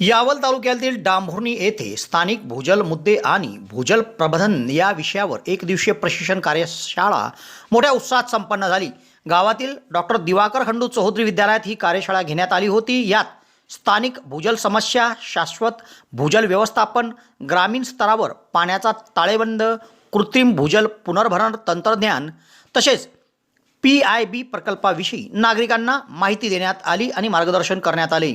यावल तालुक्यातील डांभुर्णी येथे स्थानिक भूजल मुद्दे आणि भूजल प्रबंधन या विषयावर एक दिवसीय प्रशिक्षण कार्यशाळा मोठ्या उत्साहात संपन्न झाली. गावातील डॉक्टर दिवाकर खंडू चौधरी विद्यालयात ही कार्यशाळा घेण्यात आली होती. यात स्थानिक भूजल समस्या शाश्वत भूजल व्यवस्थापन ग्रामीण स्तरावर पाण्याचा ताळेबंद कृत्रिम भूजल पुनर्भरण तंत्रज्ञान तसेच पी आय बी प्रकल्पाविषयी नागरिकांना माहिती देण्यात आली आणि मार्गदर्शन करण्यात आले.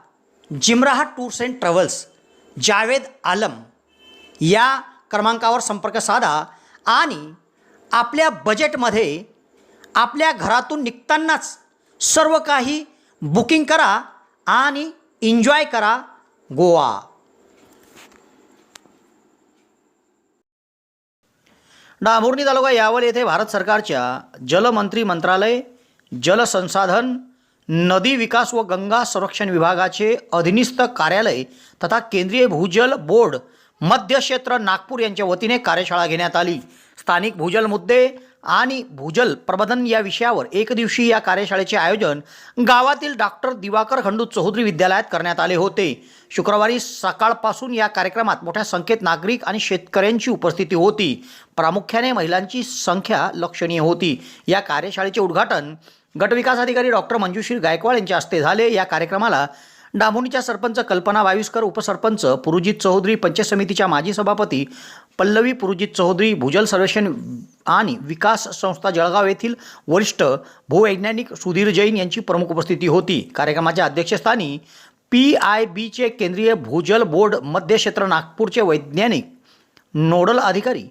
Jimraha tours and travels Javed Alam या क्रमांकावर संपर्क साधा आणि आपल्या बजेटमध्ये आपल्या घरातून निघतानाच सर्व काही बुकिंग करा आणि एन्जॉय करा गोवा. डांभुर्णी तालुका यावल येथे भारत सरकारच्या जलमंत्री मंत्रालय जलसंसाधन नदी विकास व गंगा संरक्षण विभागाचे अधिनिस्थ कार्यालय तथा केंद्रीय भूजल बोर्ड मध्य क्षेत्र नागपूर यांच्या वतीने कार्यशाळा घेण्यात आली. स्थानिक भूजल मुद्दे आणि भूजल प्रबंधन या विषयावर एक दिवशी या कार्यशाळेचे आयोजन गावातील डॉक्टर दिवाकर खंडू चौधरी विद्यालयात करण्यात आले होते. शुक्रवारी सकाळपासून या कार्यक्रमात मोठ्या संख्येत नागरिक आणि शेतकऱ्यांची उपस्थिती होती. प्रामुख्याने महिलांची संख्या लक्षणीय होती. या कार्यशाळेचे उद्घाटन गटविकास अधिकारी डॉक्टर मंजुश्री गायकवाड यांच्या हस्ते झाले. या कार्यक्रमाला डांभोणीच्या सरपंच कल्पना वायुस्कर उपसरपंच पुरुजित चौधरी पंचायत समितीच्या माजी सभापती पल्लवी पुरुजित चौधरी भूजल सर्वेक्षण आणि विकास संस्था जळगाव येथील वरिष्ठ भूवैज्ञानिक सुधीर जैन यांची प्रमुख उपस्थिती होती. कार्यक्रमाच्या अध्यक्षस्थानी पी आय बीचे केंद्रीय भूजल बोर्ड मध्य क्षेत्र नागपूरचे वैज्ञानिक नोडल अधिकारी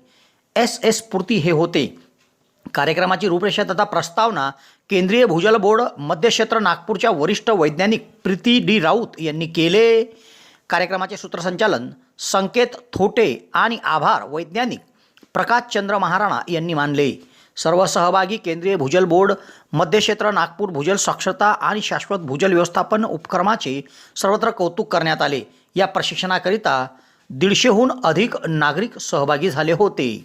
एस एस पूर्ती हे होते. कार्यक्रमाची रूपरेषा तथा प्रस्तावना केंद्रीय भूजल बोर्ड मध्य क्षेत्र नागपूरच्या वरिष्ठ वैज्ञानिक प्रीती डी राऊत यांनी केले. कार्यक्रमाचे सूत्रसंचालन संकेत थोटे आणि आभार वैज्ञानिक प्रकाशचंद्र महाराणा यांनी मानले. सर्व सहभागी केंद्रीय भूजल बोर्ड मध्य क्षेत्र नागपूर भूजल साक्षरता आणि शाश्वत भूजल व्यवस्थापन उपक्रमाचे सर्वत्र कौतुक करण्यात आले. या प्रशिक्षणाकरिता दीडशेहून अधिक नागरिक सहभागी झाले होते.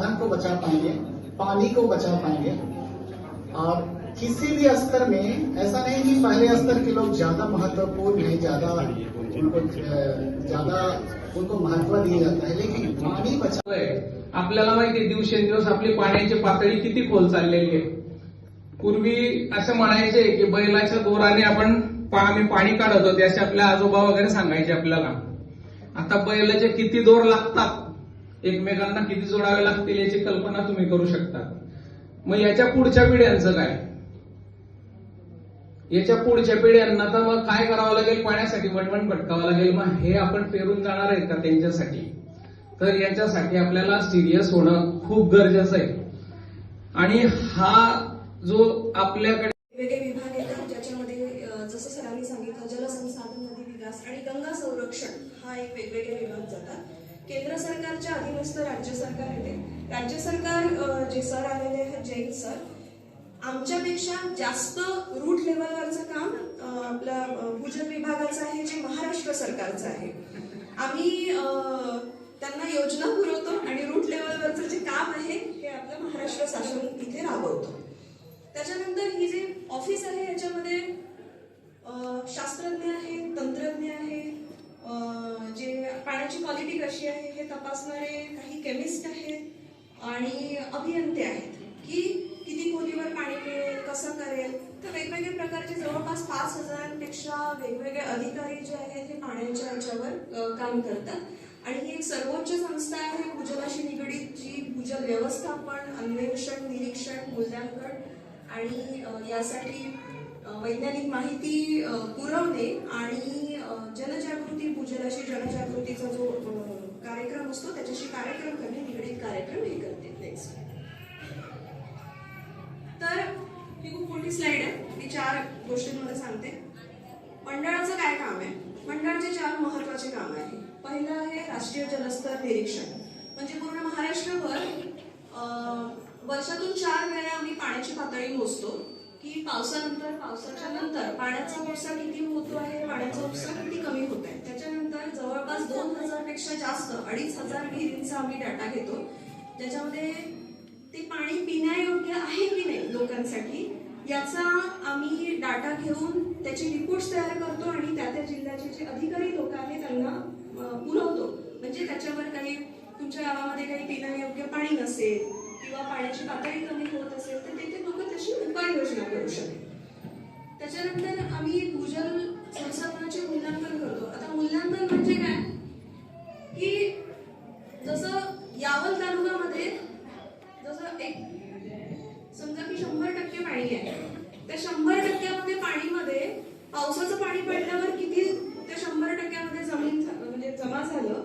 संसाधन को बचा पाएंगे पानी को बचा पाएंगे। और किसी भी स्तर में ऐसा नहीं कि पहले स्तर के लोग ज्यादा महत्त्वपूर्ण है ज्यादा उनको ज्यादा उनको महत्त्व दिया जाता है लेकिन पानी बचा आपल्याला माहिती दिवसेंदिवस आपली पाण्याची पातळी किती खोल चाललेली आहे. पूर्वी असं म्हणायचे की बैलाच्या दोराने आपण आम्ही पाणी काढत होते असे आपल्या आजोबा वगैरे सांगायचे आपल्याला. आता बैलाचे किती दोर लागतात? एकमेकांना किती जोडावे लागतील याची कल्पना तुम्ही करू शकता. मग याच्या पुढच्या पिढ्यांचं काय? याच्या पुढच्या पिढ्यांना तर मग काय करावं लागेल? पाण्यासाठी वणवण भटकावं लागेल. मग हे आपण पेरून जाणार आहेत का त्यांच्यासाठी? तर याच्यासाठी आपल्याला सिरियस होणं खूप गरजेचं आहे. आणि हा जो आपल्याकडे वेगवेगळे विभाग येतात ज्याच्यामध्ये अ, जसं सरांनी सांगितलं जलसंसाधन नदी विकास आणि गंगा संरक्षण हा एक वेगवेगळे विभाग जातात केंद्र सरकारच्या अधीनस्थ राज्य सरकार येते राज्य सरकार जे सर आलेले आहेत जैन सर आमच्यापेक्षा जास्त रूट लेवलवरचं काम आपल्या भूजल विभागाचं आहे जे महाराष्ट्र सरकारचं आहे. आम्ही त्यांना योजना पुरवतो आणि रूट लेवलवरचं जे काम आहे हे आपलं महाराष्ट्र शासन इथे राबवतो. त्याच्यानंतर ही जे ऑफिस आहे याच्यामध्ये शास्त्रज्ञ क्वालिटी कशी आहे हे तपासणारे काही केमिस्ट आहेत आणि अभियंते आहेत की किती खोलीवर पाणी मिळेल कसं करेल? तर वेगवेगळे प्रकारचे जवळपास पाच हजारांपेक्षा वेगवेगळे अधिकारी जे आहेत हे पाण्याच्या याच्यावर काम करतात. आणि ही एक सर्वोच्च संस्था आहे भूजलाशी निगडीत जी भूजल व्यवस्थापन अन्वेषण निरीक्षण मूल्यांकन आणि यासाठी वैज्ञानिक माहिती पुरवणे आणि जनजागृती पूजनाशी जनजागृतीचा जो कार्यक्रम असतो त्याच्याशी कार्यक्रम करणे निगडीत कार्यक्रम हे करते. नेक्स्ट तर ही खूप मोठी स्लाइड आहे. मी चार गोष्टी तुम्हाला सांगते. मंडळाचं काय काम आहे? मंडळाचे चार महत्त्वाचे काम आहे. पहिलं आहे राष्ट्रीय जलस्तर निरीक्षण. म्हणजे पूर्ण महाराष्ट्रभर वर्षातून चार वेळा आम्ही पाण्याची पातळी मोजतो. की पावसानंतर पावसाच्या नंतर पाण्याचा उपसा किती होतो आहे पाण्याचा उपसा किती कमी होत आहे? त्याच्यानंतर जवळपास दोन हजारपेक्षा जास्त अडीच हजार विहिरींचा आम्ही डाटा घेतो. त्याच्यामध्ये ते पाणी पिण्यायोग्य आहे की नाही लोकांसाठी याचा आम्ही डाटा घेऊन त्याचे रिपोर्ट्स तयार करतो आणि त्या त्या जिल्ह्याचे जे अधिकारी लोक आहेत त्यांना पुरवतो. म्हणजे त्याच्यावर काही तुमच्या गावामध्ये काही पिण्यायोग्य पाणी नसेल किंवा पाण्याची पातळी कमी होत असेल तर तिथे लोक त्याची उपाययोजना करू शकेल त्याच्यानंतर आम्ही भूजल संसाधनाचे मूल्यांकन करतो. आता मूल्यांकन म्हणजे काय? की जसं यावल तालुक्यामध्ये जसं एक समजा की शंभर टक्के पाणी आहे त्या शंभर टक्क्यामध्ये पाणीमध्ये पावसाचं पाणी पडल्यावर किती त्या शंभर टक्क्यामध्ये जमीन म्हणजे जमा झालं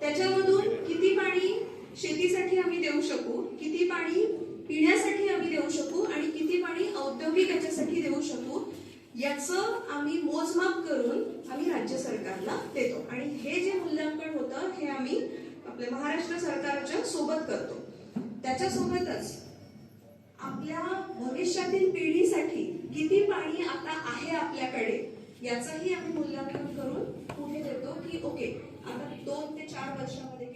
त्याच्यामधून किती पाणी शेतीसाठी आम्ही देऊ शकू किती पाणी पिण्यासाठी आम्ही देऊ शकू आणि किती पाणी औद्योगिक याच्यासाठी देऊ शकू याचं आम्ही मोजमाप करून आम्ही राज्य सरकारला देतो. आणि हे जे मूल्यांकन होतं हे आम्ही आपल्या महाराष्ट्र सरकारच्या सोबत करतो. त्याच्यासोबतच आपल्या भविष्यातील पिढीसाठी किती पाणी आता आहे आपल्याकडे याचंही आम्ही मूल्यांकन करून पुढे देतो की ओके आता दोन ते चार वर्षामध्ये वर्षामध्ये